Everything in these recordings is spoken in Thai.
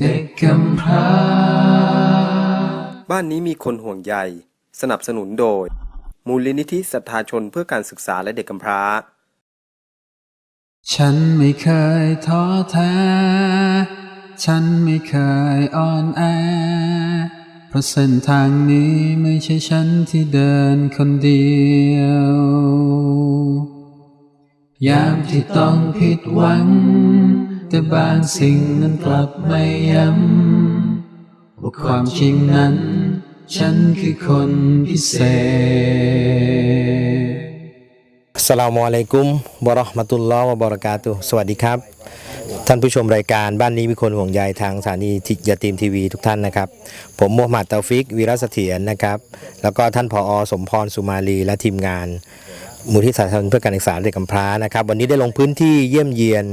เด็กกำพร้า บ้านนี้มีคนห่วงใย สนับสนุนโดย มูลนิธิศรัทธาชนเพื่อการศึกษาและเด็กกำพร้า ฉันไม่เคยท้อแท้ ฉันไม่เคยอ่อนแอ เพราะเส้นทางนี้ไม่ใช่ฉันที่เดินคนเดียว ยามที่ต้องผิดหวัง แต่บางสิ่งนั้นกลับไม่ย้ำว่าความจริงนั้น ฉันคือคนพิเศษสลามอะลัยกุมบระห์มะตุลลอฮ์วะบราะกาตุสวัสดีครับ ท่านผู้ชมรายการบ้านนี้มีคนห่วงใยทางสถานีทิยาตีมทีวีทุกท่านนะครับ ผมมูฮัมหมัดเตาฟิกวีรเสถียรนะครับ แล้วก็ท่านผอสมพรสุมาลีและทีมงานมูลที่สาธารณเพื่อการศึกษาเด็กกำพร้านะครับ วันนี้ได้ลงพื้นที่เยี่ยมเยียน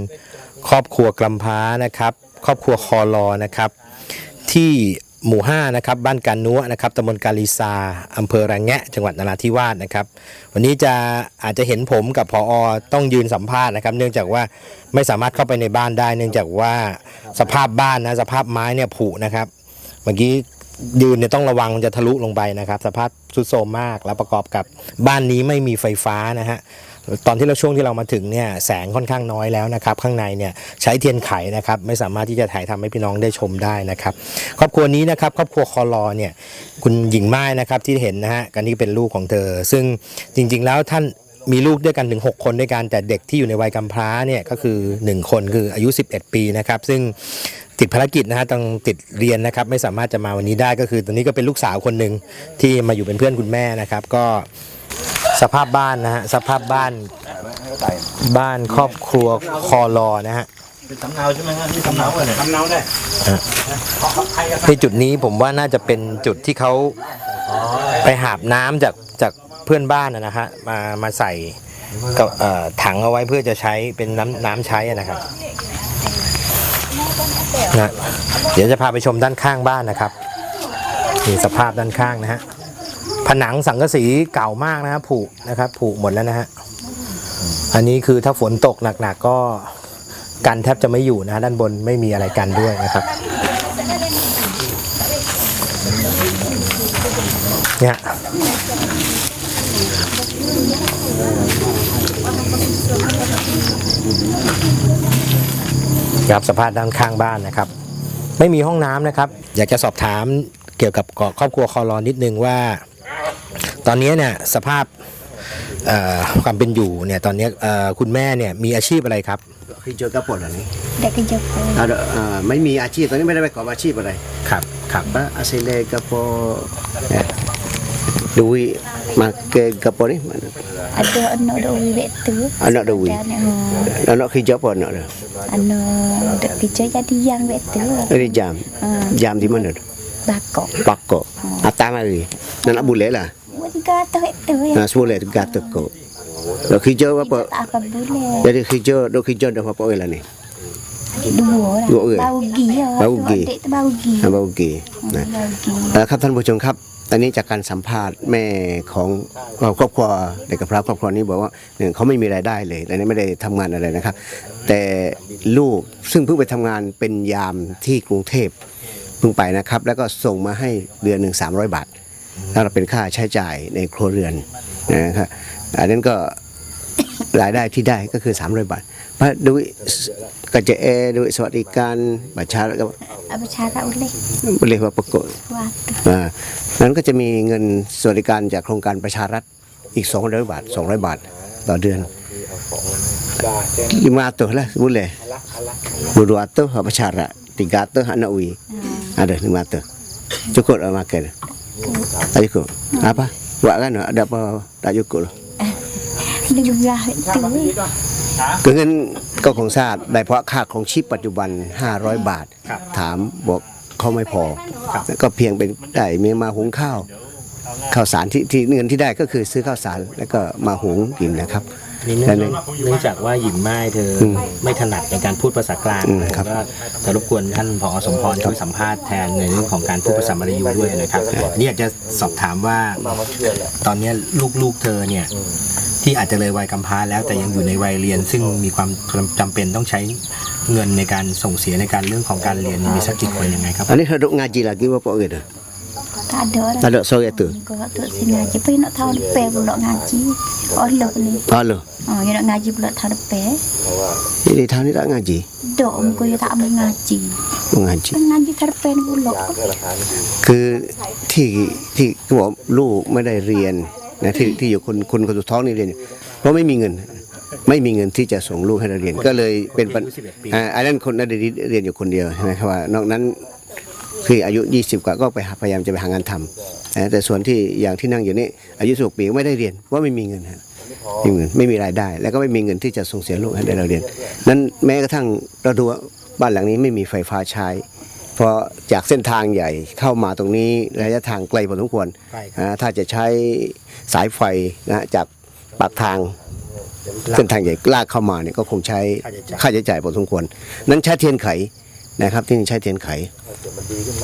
ครอบครัวกำพร้านะครับ ครอบครัวคอรอนะครับ ที่หมู่5นะครับบ้านการนัวนะครับตำบลกาลีซาอำเภอระแงะ จังหวัดนราธิวาสนะครับ วันนี้จะอาจจะเห็นผมกับพออต้องยืนสัมภาษณ์นะครับ เนื่องจากว่าไม่สามารถเข้าไปในบ้านได้ เนื่องจากว่าสภาพบ้านนะสภาพไม้เนี่ยผุนะครับ เมื่อกี้ยืนเนี่ยต้องระวังมันจะทะลุลงไปนะครับ สภาพทรุดโทรมมากแล้วประกอบกับบ้านนี้ไม่มีไฟฟ้านะฮะ ตอนที่เราช่วงที่เรามาถึงเนี่ยแสงค่อนข้างน้อยแล้วนะครับ ข้างในเนี่ยใช้เทียนไขนะครับ ไม่สามารถที่จะถ่ายทำให้พี่น้องได้ชมได้นะครับครอบครัวนี้นะครับครอบครัวคอรอเนี่ยคุณหญิงไม้นะครับที่เห็นนะฮะกันนี่เป็นลูกของเธอ ซึ่งจริง ๆ แล้วท่านมีลูกด้วยกันถึง 6 คนด้วยกัน แต่เด็กที่อยู่ในวัยกำพร้าเนี่ยก็คือ 1 คนคืออายุ 11 ปีนะครับ ซึ่งติดภารกิจนะฮะต้องติดเรียนนะครับ ไม่สามารถจะมาวันนี้ได้ก็คือตอนนี้ก็เป็นลูกสาวคนหนึ่งที่มาอยู่เป็นเพื่อนคุณแม่นะครับ ก็ สภาพบ้านนะฮะสภาพบ้านบ้านครอบครัวคอรอนะฮะสำเนาใช่ไหมครับนี่สำเนาเลยสำเนาได้ที่จุดนี้ผมว่าน่าจะเป็นจุดที่เขาไปหาบน้ำจากจากเพื่อนบ้านนะนะฮะมามาใส่กับเอ่อถังเอาไว้เพื่อจะใช้เป็นน้ำน้ำใช้อะนะครับนะเดี๋ยวจะพาไปชมด้านข้างบ้านนะครับนี่สภาพด้านข้างนะฮะ ผนังสังกะสีเก่ามากนะครับผุนะครับผุหมดแล้วนะฮะอันนี้คือถ้าฝนตกหนักๆก็กันแทบจะไม่อยู่นะฮะด้านบนไม่มีอะไรกันด้วยนะครับเนี่ยครับสภาพด้านข้างบ้านนะครับ ไม่มีห้องน้ำนะครับ อยากจะสอบถามเกี่ยวกับครอบครัวคอรอนิดนึงว่า ตอนนี้เนี่ยสภาพเอ่อความเป็นอยู่เนี่ยตอนนี้เอ่อคุณแม่เนี่ยมีอาชีพอะไรครับคือเจอกระปนอันนี้เด็กก็จะพูดอ่าเอ่อไม่มีอาชีพตอนนี้ไม่ได้ไปประกอบอาชีพอะไรครับครับ Ba asile gapo eh, duit make gapo ni mana อันเดอร์อันโนดวีเวตือ anak duit จานเนี่ย anak kerja apa anak dia อันโนเด็กกิจ jadi yang เวตือ Dari jam jam di mana tu บากอก pakok atas mari nak boleh lah วันก็เตะเตะ nah boleh tu kata kok Dah kerja apa apa boleh jadi kerja dok kerja dah apa orang lah ni dua Dua orang? bau gi ya Bau gi. Adik tu bau gi nah bau okey nah บากีแล้วครับท่านผู้ชมครับตอนนี้จากการสัมภาษณ์แม่ของเอ่อครอบครัวเด็กกับพระครอบครัวนี้บอกว่าหนึ่งเขาไม่มีรายได้เลยตอนนี้ไม่ได้ทำงานอะไรนะครับ แต่ลูกซึ่งเพิ่งไปทำงานเป็นยามที่กรุงเทพเพิ่งไปนะครับ แล้วก็ส่งมาให้เดือนหนึ่ง300บาท แล้วเป็นค่าใช้จ่ายในครัวเรือนนะครับอันนั้นก็รายได้ที่ได้ก็คือ300บาทเพราะด้วยกระเจเอด้วยสวัสดิการบัตรชาติก็ apa cara boleh บริวาประกฏ waktu อ่านั้นก็จะมีเงินสวัสดิการจากโครงการประชารัฐอีก 200 บาท 200 บาท ต่อเดือน lima ratus lah boleh dua ratus hak persyarat tiga ratus anak ui ada lima ratus cukup lah makan tak cukup apa buat kan ada apa tak cukup lah Lugah itu คือเงินก็คงทราบได้เพราะค่าของชีพปัจจุบัน 500 บาท ถามบอกเขาไม่พอแล้วก็เพียงเป็นได้เมียมาหุงข้าวข้าวสารที่ที่เงินที่ได้ก็คือซื้อข้าวสารแล้วก็มาหุงกินนะครับ นี่เนื่องเนื่องจากว่าหญิงไม้เธออมไม่ถนัดในการพูดภาษากลางอืมครับก็จะรบกวนท่านผอสมพรช่วยสัมภาษณ์แทนในเรื่องของการพูดภาษามลายูด้วยนะครับนี่อยากจะสอบถามว่าตอนนี้ลูกๆเธอเนี่ยที่อาจจะเลยวัยกำพร้าแล้วแต่ยังอยู่ในวัยเรียน ซึ่งมีความจำเป็นต้องใช้เงินในการส่งเสียในการเรื่องของการเรียนมีสักกี่คนยังไงครับ Ini duduk ngaji lagi bapak gitu. Tak ada orang. Tak ada sore tu. Kau duduk sini ngaji. Pergi nak tahu depan pula ngaji. Oh lep ni. Oh loh. Oh, you nak ngaji pula tahu depan. Ini tahun ni tak ngaji. Dok muka you tak mau ngaji. Mengaji. Ngaji tahu depan pula. คือที่ที่เขาบอกลูกไม่ได้เรียนนะที่ที่อยู่คนคนคนสุดท้องนี่เรียนอยู่เพราะไม่มีเงิน ไม่มีเงินที่จะส่งลูกให้เราเรียนก็เลยเป็นปัญอายุ11ปีอ่าอันนั้นคนนั้นเรียนอยู่คนเดียวใช่ไหมครับว่านอกนั้น คืออายุ 20 กว่าก็ไปหาพยายามจะไปหางานทำนะแต่ส่วนที่อย่างที่นั่งอยู่นี่อายุสิบปีก็ไม่ได้เรียนเพราะไม่มีเงินฮะไม่มีเงินไม่มีรายได้ แล้วก็ไม่มีเงินที่จะส่งเสียลูกให้ได้เราเรียน นั้นแม้กระทั่งเราดูว่าบ้านหลังนี้ไม่มีไฟฟ้าใช้เพราะจากเส้นทางใหญ่เข้ามาตรงนี้ระยะทางไกลพอสมควรใช่ครับนะถ้าจะใช้สายไฟนะจากปากทางเส้นทางใหญ่ลากเข้ามาเนี่ยก็คงใช้ค่าใช้จ่ายพอสมควร นั้นใช้เทียนไข นะครับที่นี่ใช้เทียนไข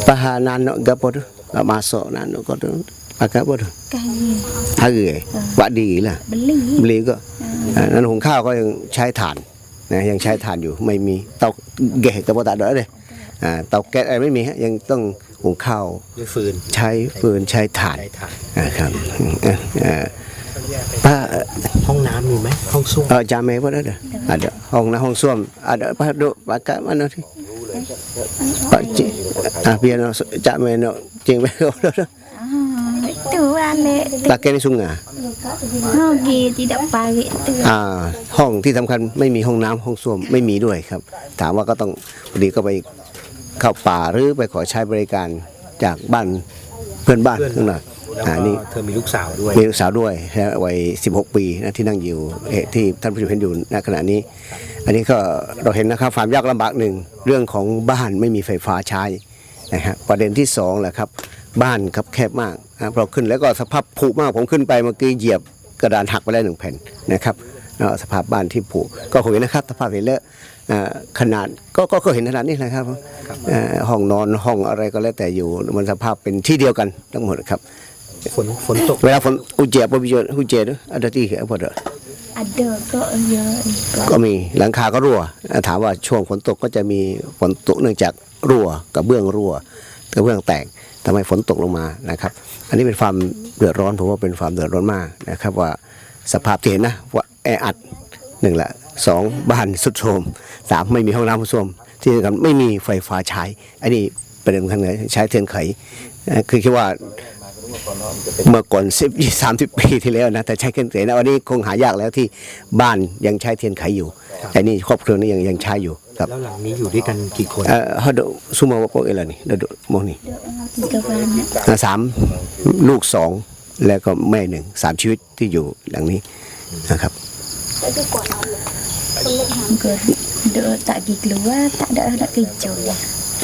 ปะหานันกะปดมาโซนันก็ต้องปากกะปด Kaya ถ้าเอ่ยวะดีล่ะ beli. บลีก็อ่านั้นหุงข้าวก็ยังใช้ถ่านนะยังใช้ถ่านอยู่ไม่มีเตาแก๊สกับตาเดอเลยอ่าเตาแก๊สอะไรไม่มีฮะยังต้องหุงข้าวด้วยฟืนใช้ฟืนใช้ถ่านใช้ถ่านนะครับเอ่อเอ่อป้าห้องน้ำมีไหมห้องส้วมเออจาเมว่าได้เด้อ ada ห้องน้ำห้องส้วม ada apa duk pakai mana sih Pak Cik ah biar no cak me no cing be Ah, itu balik. pakai ni sungai Oh, gitu tidak pagi tu. อ่า ห้องที่สำคัญไม่มีห้องน้ำห้องส้วมไม่มีด้วยครับ ถามว่าก็ต้องพอดีก็ไปเข้าป่าหรือไปขอใช้บริการจากบ้านเพื่อนบ้านข้างหน่อย แล้วอ่าก็นี่เธอมีลูกสาวด้วย มีลูกสาวด้วยนะวัย 16 ปีนะที่นั่งอยู่เอ่อที่ท่านผู้ชมเห็นอยู่ณขณะนี้ อันนี้ก็เราเห็นนะครับความยากลำบากหนึ่งเรื่องของบ้านไม่มีไฟฟ้าใช้นะฮะประเด็นที่สองแหละครับบ้านครับแคบมากนะเราขึ้นแล้วก็สภาพผุมากผมขึ้นไปเมื่อกี้เหยียบกระดานหักไปแล้วหนึ่งแผ่นนะครับเอ่อสภาพบ้านที่ผุก็คงเห็นนะครับสภาพเห็นแล้วเอ่อขนาดก็ก็ก็เห็นขนาดนี้นะครับเอ่อห้องนอนห้องอะไรก็แล้วแต่อยู่มันสภาพเป็นที่เดียวกันทั้งหมดครับ ฝนฝนตก เวลาฝนอุจเจปวิจอุจเจนะอันที่เ apa dah Ada kok ya. ก็มีหลังคาก็รั่วถามว่าช่วงฝนตกก็จะมีฝนตกเนื่องจากรั่วกระเบื้องรั่วกระเบื้องแตกทำให้ฝนตกลงมานะครับ อันนี้เป็นความเดือดร้อนผมว่าเป็นความเดือดร้อนมากนะครับ ว่าสภาพที่เห็นนะว่าแออัดหนึ่งละสองบ้านสุดโทรมสามไม่มีห้องน้ำห้องส้วมที่สำคัญไม่มีไฟฟ้าใช้อันนี้ประเด็นสำคัญเลยใช้เทียนไขเอ่อคือคิดว่า เมื่อก่อนสิบยี่สามสิบปีที่แล้วนะแต่ใช้เครื่องเสียงนะวันนี้คงหายากแล้วที่บ้านยังใช้เทียนไขอยู่ แต่นี่ครอบครัวนี้ยังยังใช้อยู่ครับแล้วหลังนี้อยู่ด้วยกันกี่คนเอ่อเขาดูซูมาว่าโปเอลานี่เราดูโมนี่ Tiga beranak. อ่าสามลูกสองแล้วก็แม่หนึ่งสามชีวิตที่อยู่หลังนี้นะครับ Muka duk tak pergi keluar, tak ada nak kerja.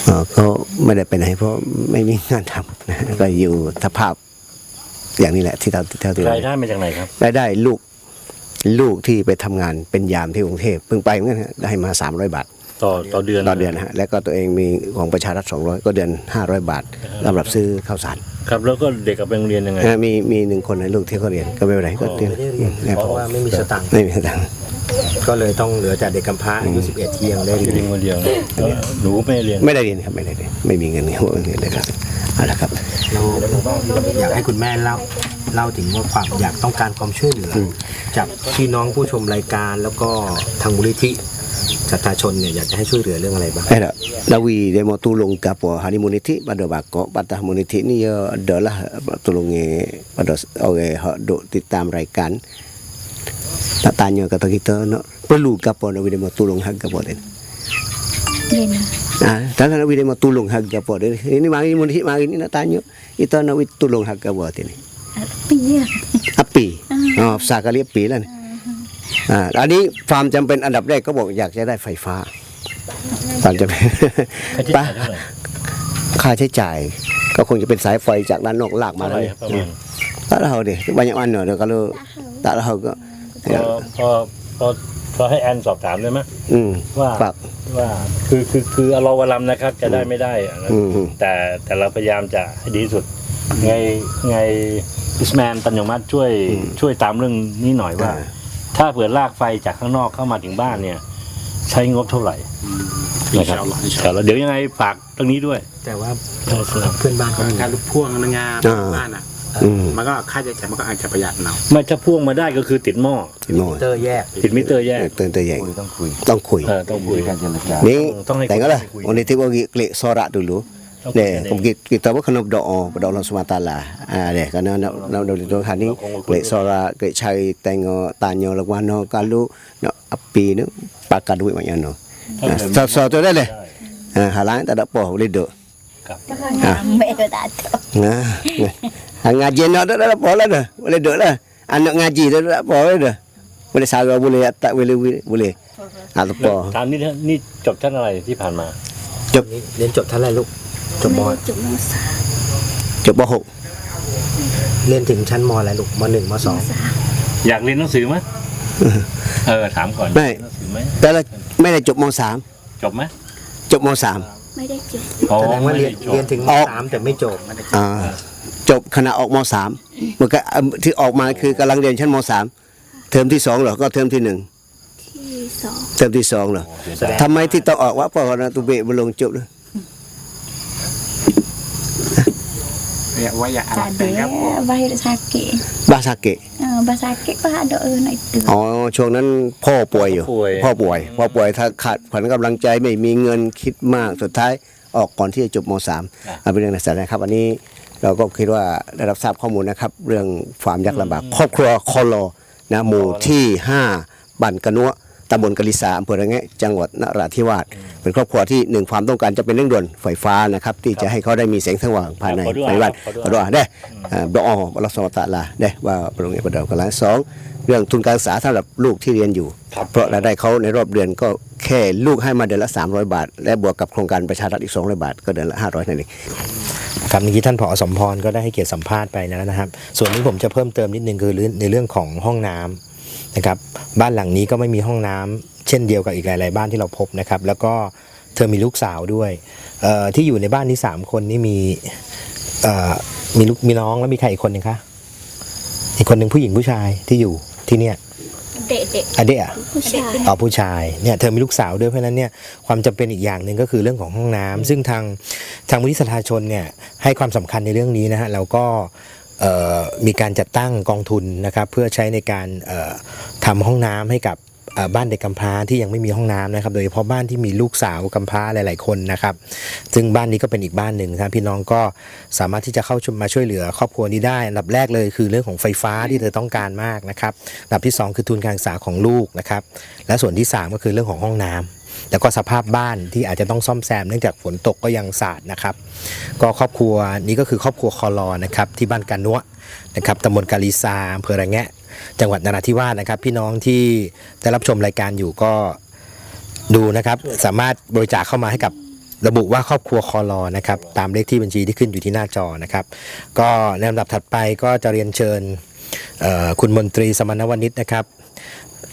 เอ่อก็ไม่ได้ไปไหนเพราะไม่มีงานทำนะก็อยู่สภาพ อย่างนี้แหละที่เราที่เราที่เรารายได้มาจากไหนครับรายได้ลูกลูกที่ไปทำงานเป็นยามที่กรุงเทพเพิ่งไปเหมือนกันฮะได้มา 300 บาท ต่อต่อเดือนต่อเดือนฮะแล้วก็ตัวเองมีของประชารัฐ200 ก็เดือน 500 บาทสำหรับซื้อข้าวสารครับแล้วก็เด็กกับไปโรงเรียนยังไงนะมีมีหนึ่งคนในลูกที่เขาเรียนก็ไม่เป็นไรก็เรียนไม่ได้เรียนนะเพราะว่าไม่มีสตังค์ไม่มีสตังค์ก็เลยต้องเหลือแต่เด็กกำพร้าอายุ11ที่ยังได้เรียเรียนนคนเดียวแล้วหนูไม่เรียนไม่ได้เรียนครับไม่ได้เรียนไม่มีเงินหัวเงินเลยครับเอาละครับ เราอยากให้คุณแม่เล่าเล่าถึงว่าความอยากต้องการความช่วยเหลืออจากพี่น้องผู้ชมรายการแล้วก็ทางมูลนิธิประชาชนเนี่ยอยากจะให้ช่วยเหลือเรื่องอะไรบ้าง Eh dah, lawi dia mau tolong ke apa hari muniti pada bakok patah muniti ni ya adalah tolong pada orang hak duk titam raikan tak tanya kata kita nak perlu ke apa nak dia mau tolong hak ke apa dia Lena. Ah, tak nak dia mau tolong hak ke apa dia ini mari muniti mari ni nak tanya kita nak tolong hak ke apa dia ni Tapi ya. api อ๋อภาษากะเรียกปีแล้วนี่อ่า อันนี้ความจำเป็นอันดับแรกก็บอกอยากจะได้ไฟฟ้าความจำเป็นค่าใช้จ่ายเท่าไหร่ค่าใช้จ่าย ก็คงจะเป็นสายไฟจากด้านนอกลากมาเท่าไหแล้วร่ครับประมาณ tak tahu deh banyak mana dah kalau tak tahu ke พอพอพอพอให้แอนสอบถามได้ไหม hmm ว่า pak ว่าคือคือคือเอาเราวลำนะครับ จะได้ไม่ได้อะนะอืม แต่แต่เราพยายามจะให้ดีที่สุด ไงไงอิสแมนตันยมัดช่วยช่วยตามเรื่องนี้หน่อยว่าอ่าถ้าเผื่อลากไฟจากข้างนอกเข้ามาถึงบ้านเนี่ย ใช้งบเท่าไหร่นะครับแล้วเดี๋ยวยังไงฝากตรงนี้ด้วยแต่ว่าเออครับเพื่อนบ้านก็มีการลูกพ่วงนะงานอ่า บ้านอะอื มมันก็ค่าใช้จ่ายมันก็อาจจะประหยัดหน่อยไม่ถ้าพ่วงมาได้ก็คือติดหม้อพี่โมเตอร์แยกติดมิเตอร์แยกเตือนตัวใหญ่ต้องคุย ต้องคุย เออต้องคุยกัน Ni Tong ikut tengoklah kuih. orang itu bagi klik sorak dulu. Okey, Deh, okey. kita, kita pun kena berdoa pada Allah SWT lah. Ah deh, kerana nak nak nak Tuhan ni klik sorak, klik cari tengok tanya lagu mana kalau nak api ni pakai duit macam mana. Ah, so tu dah leh. Ah, halang tak ada apa boleh duk. Ambil tu tak tahu. Nah. Ah, ngaji nak tak ada apa lah dah. Boleh duk lah. Anak ngaji tu tak apa lah dah. Boleh sarah boleh tak boleh boleh. Ah, apa. ตามนี้นะนี่จบชั้นอะไรที่ผ่านมาเรียนจบเท่าไหร่ลูก จบม Mẹ chụp nó xa จบป .6 เรียนถึงชั้นมอะไรลูกมหนึ่งมสอง xa อยากเรียนหนังสือไหมเออถามก่อนไม่อยากเรียนหนังสือไหมแต่ละไม่ได้จบม .3 จบไหมจบม .3 Mấy đứa chụp อ๋อแสดงว่าเรียนไม่ได้จบเรียนถึงมออกสามแต่ไม่จบอ่าจบขณะออกมสามมันก็อะที่ออกมาคือกำลังเรียนชั้นมสามเทอมที่สองเหรอก็เทอมที่หนึ่ง Thì sọ เทอมที่สองเหรอทำไมที่ต้องออกว่าเพราะว่าตุเบะบลงจบเลยเนี่ยว่าอย่าอะไร Tak นะครับ ada Bahir sakit บาซาเกะ Ah, Bah sakit Bah ada orang itu อ๋อช่วงนั้นพ่อป่วยอยู่ป่วย พ่อป่วยพ่อป่วยถ้าขาดขวัญกำลังใจไม่มีเงินคิดมากสุดท้ายออกก่อนที่จะจบมสามเอาเป็นเรื่องในสารนะครับ อันนี้เราก็คิดว่าได้รับทราบข้อมูลนะครับ เรื่องความยากลำบากครอบครัวคอลอนะหมู่ที่ 5บันกะนัว ตำบลกะลิสาอำเภอระแงะจังหวัดนราธิวาสเป็นครอบครัวที่หนึ่งความต้องการจะเป็นเร่งด่วนไฟฟ้านะครับที่จะให้เขาได้มีแสงสว่างภายในขอดูภายในบ้านขอดูขอดูอะได้อ่าบอกอ๋ออัลลอฮฺสุลตาลาได้ว่าพระองค์ประดากันแล้วสองเรื่องทุนการศึกษาสำหรับลูกที่เรียนอยู่เพราะรายได้เขาในรอบเดือนก็แค่ลูกให้มาเดือนละ 300 บาท และบวกกับโครงการประชารัฐอีก 200 บาท ก็เดือนละ 500นั่นเอง ครับเมื่อกี้ท่านผอสมพรก็ได้ให้เกียรติสัมภาษณ์ไปนะครับ ส่วนนี้ผมจะเพิ่มเติมนิดนึงคือในเรื่องของห้องน้ำ นะครับบ้านหลังนี้ก็ไม่มีห้องน้ำเช่นเดียวกับอีกหลาย ๆ บ้านที่เราพบนะครับ แล้วก็เธอมีลูกสาวด้วยเอ่อที่อยู่ในบ้านนี้สามคนนี่มีเอ่อมีลูกมีน้องแล้วมีใครอีกคนหนึ่งคะอีกคนหนึ่งผู้หญิงผู้ชายที่อยู่ที่เนี่ย Dek dek อเดะ Pusat อ๋อผู้ชายเนี่ยเธอมีลูกสาวด้วยเพราะฉะนั้นเนี่ยความจำเป็นอีกอย่างหนึ่งก็คือเรื่องของห้องน้ำซึ่งทางทางมูลนิธิสทธาชนเนี่ยให้ความสำคัญในเรื่องนี้นะฮะแล้วก็เอ่อ มีการจัดตั้งกองทุนนะครับเพื่อใช้ในการเอ่อทำห้องน้ำให้กับบ้านเด็กกำพร้าที่ยังไม่มีห้องน้ำนะครับ โดยเฉพาะบ้านที่มีลูกสาวกำพร้าหลาย ๆ คนนะครับ ซึ่งบ้านนี้ก็เป็นอีกบ้านหนึ่งครับพี่น้องก็สามารถที่จะเข้าชมมาช่วยเหลือครอบครัวนี้ได้อันดับแรกเลยคือเรื่องของไฟฟ้าที่เธอต้องการมากนะครับอันดับที่สองคือทุนการศึกษาของลูกนะครับและส่วนที่สามก็คือเรื่องของห้องน้ำ แล้วก็สภาพบ้านที่อาจจะต้องซ่อมแซมเนื่องจากฝนตกก็ยังสาดนะครับ ก็ครอบครัวนี้ก็คือครอบครัวคอลอนะครับที่บ้านกานัวนะครับตำบลกาลีซาอำเภอระแงะ จังหวัดนราธิวาสนะครับ พี่น้องที่ได้รับชมรายการอยู่ก็ดูนะครับ สามารถบริจาคเข้ามาให้กับระบุว่าครอบครัวคอลอนะครับตามเลขที่บัญชีที่ขึ้นอยู่ที่หน้าจอนะครับ ก็ในลำดับถัดไปก็จะเรียนเชิญคุณมนตรีสมณวณิชนะครับ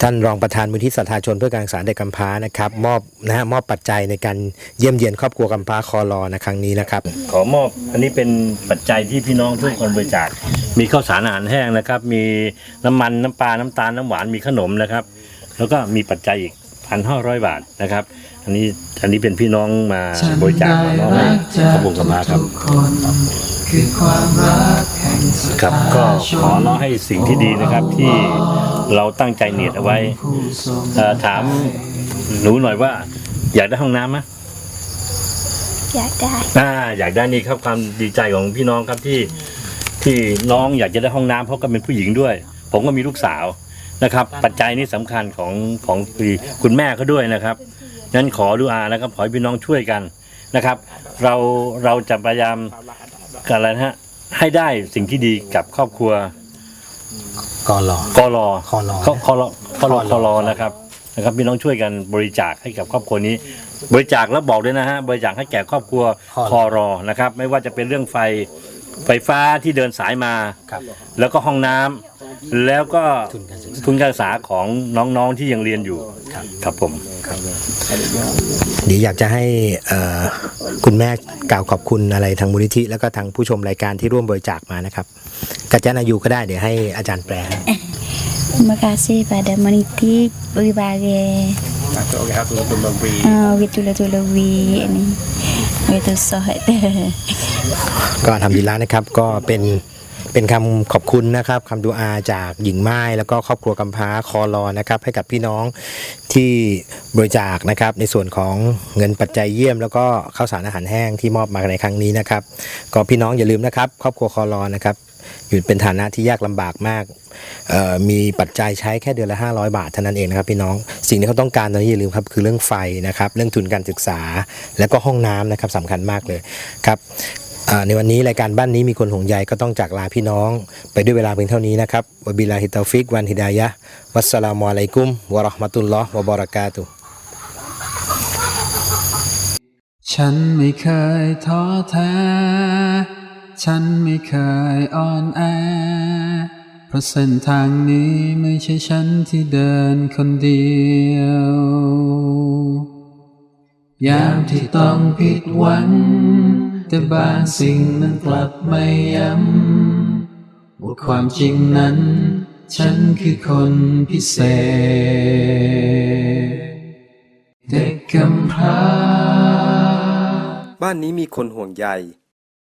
ท่านรองประธานมูลที่สัทธาชนเพื่อการศึกษาเด็กกำพร้านะครับ มอบนะฮะมอบปัจจัยในการเยี่ยมเยียนครอบครัวกำพร้าคอรอในครั้งนี้นะครับ ขอมอบอันนี้เป็นปัจจัยที่พี่น้องทุกคนบริจาค มีข้าวสารอาหารแห้งนะครับ มีน้ำมันน้ำปลา น้ำตาล น้ำหวาน มีขนมนะครับ แล้วก็มีปัจจัยอีกพันห้าร้อยบาทนะครับ อันนี้อันนี้เป็นพี่น้องมาบริจาคมามอบให้ขบุงกำมาครับคือความรักแห่งสุดครับ ก็ขอน้อให้สิ่งที่ดีนะครับที่ เราตั้งใจเนียดเอาไว้ผู้ทรงเอ่อถามหนูหน่อยว่า อยากได้ห้องน้ำไหม Dạ đai อ่าอยากได้นี่ครับความดีใจของพี่น้องครับที่ที่น้องอยากจะได้ห้องน้ำเพราะก็เป็นผู้หญิงด้วย ผมก็มีลูกสาวนะครับ ปัจจัยนี้สำคัญของของคุณแม่เขาด้วยนะครับงั้นขอดูอานะครับขอให้พี่น้องช่วยกันนะครับ เราเราจะพยายามกันอะไรนะฮะให้ได้สิ่งที่ดีกับครอบครัว กอรอกรอคอรอคคอรคอรคอรนะครับนะครับพี่น้องช่วยกันบริจาคให้กับครอบครัวนี้ บริจาคแล้วบอกด้วยนะฮะบริจาคให้แก่ครอบครัวคอรอนะครับ ไม่ว่าจะเป็นเรื่องไฟ ไฟฟ้าที่เดินสายมา ครับ แล้วก็ห้องน้ำแล้วก็ทุนการศึกษาของน้องๆที่ยังเรียนอยู่ครับผม เดี๋ยวอยากจะให้เอ่อคุณแม่กล่าวขอบคุณอะไรทางมูลนิธิแล้วก็ทางผู้ชมรายการที่ร่วมบริจาคมานะครับกัจจานายูก็ได้เดี๋ยวให้อาจารย์แปลให้ Terima kasih pada meniti berbagai โอเคครับคุณบางวี uh, witula-tulawi ini. Itu sohat. ก็ทำดีแล้วนะครับก็เป็นเป็นคำขอบคุณนะครับคำดูอาจากหญิงไม้แล้วก็ครอบครัวกำพร้าคอรอนะครับ ให้กับพี่น้องที่บริจาคนะครับ ในส่วนของเงินปัจจัยเยี่ยม แล้วก็ข้าวสารอาหารแห้งที่มอบมาในครั้งนี้นะครับ ก็พี่น้องอย่าลืมนะครับ ครอบครัวคอรอนะครับ อยู่เป็นฐานะที่ยากลำบากมากมีปัจจัยใช้แค่เดือนละ 500 บาทเท่านั้นเองนะครับพี่น้องสิ่งที่เขาต้องการตอนนี้อย่าลืมครับคือเรื่องไฟนะครับเรื่องทุนการศึกษา แล้วก็ห้องน้ำนะครับสำคัญมากเลยครับในวันนี้รายการบ้านนี้มีคนห่วงใยก็ต้องจากลาพี่น้อง ไปด้วยเวลาเพียงเท่านี้นะครับวบิลลาฮิตาฟิกวันฮิดายะวัสสลามุอะลัยกุมวะราะห์มะตุลลอฮ์วะบะเราะกาตุฉันไม่เคยท้อแท้ ฉันไม่เคยอ่อนแอ เพราะเส้นทางนี้ไม่ใช่ฉันที่เดินคนเดียว ยามที่ต้องผิดหวัง แต่บางสิ่งนั้นกลับไม่ย้ำว่าความจริงนั้น ฉันคือคนพิเศษ เด็กกำพร้า บ้านนี้มีคนห่วงใย